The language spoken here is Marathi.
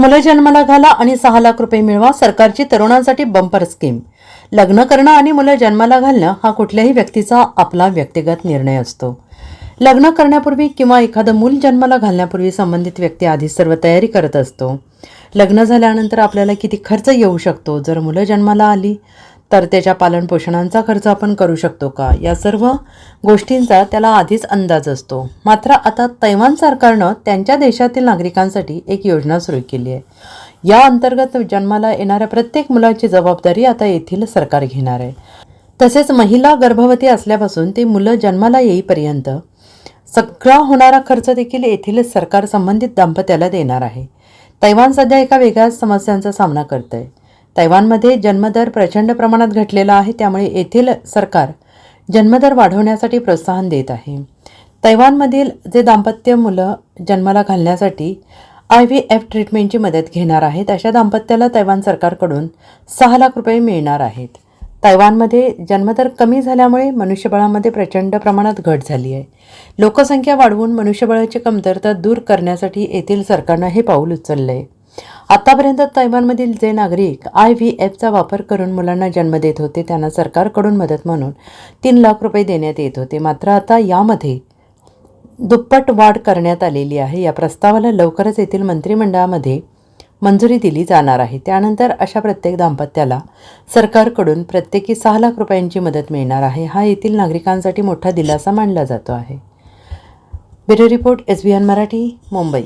मुलं जन्माला घाला आणि सहा लाख रुपये मिळवा सरकारची तरुणांसाठी बंपर स्कीम लग्न करणं आणि मुलं जन्माला घालणं हा कुठल्याही व्यक्तीचा आपला व्यक्तिगत निर्णय असतो. लग्न करण्यापूर्वी किंवा एखादं मूल जन्माला घालण्यापूर्वी संबंधित व्यक्ती आधी सर्व तयारी करत असतो. लग्न झाल्यानंतर आपल्याला किती खर्च येऊ शकतो जर मुलं जन्माला आली? तर त्याच्या पालनपोषणाचा खर्च आपण करू शकतो का? या सर्व गोष्टींचा त्याला आधीच अंदाज असतो. मात्र आता तैवान सरकारनं त्यांच्या देशातील नागरिकांसाठी एक योजना सुरू केली आहे. या अंतर्गत जन्माला येणाऱ्या प्रत्येक मुलाची जबाबदारी आता येथील सरकार घेणार आहे. तसेच महिला गर्भवती असल्यापासून ते मुलं जन्माला येईपर्यंत सगळा होणारा खर्च देखील येथील सरकार संबंधित दाम्पत्याला देणार आहे. तैवान सध्या एका वेगळ्याच समस्यांचा सामना करत आहे तैवानमध्ये जन्मदर प्रचंड प्रमाणात घटलेला आहे त्यामुळे येथील सरकार जन्मदर वाढवण्यासाठी प्रोत्साहन देत आहे. तैवानमधील जे दाम्पत्य मुलं जन्माला घालण्यासाठी आय व्ही एफ ट्रीटमेंटची मदत घेणार आहेत अशा दाम्पत्याला तैवान सरकारकडून सहा लाख रुपये मिळणार आहेत. तैवानमध्ये जन्मदर कमी झाल्यामुळे मनुष्यबळामध्ये प्रचंड प्रमाणात घट झाली आहे. लोकसंख्या वाढवून मनुष्यबळाची कमतरता दूर करण्यासाठी येथील सरकारनं हे पाऊल उचललं आहे आतापर्यंत तैवानमधील जे नागरिक आय व्ही एफचा वापर करून मुलांना जन्म देत होते त्यांना सरकारकडून मदत म्हणून तीन लाख रुपये देण्यात येत होते. मात्र आता यामध्ये दुप्पट वाढ करण्यात आलेली आहे. या प्रस्तावाला लवकरच येथील मंत्रिमंडळामध्ये मंजुरी दिली जाणार आहे. त्यानंतर अशा प्रत्येक दाम्पत्याला सरकारकडून प्रत्येकी सहा लाख रुपयांची मदत मिळणार आहे. हा येथील नागरिकांसाठी मोठा दिलासा मानला जातो आहे. Bureau report S B N Marathi Mumbai.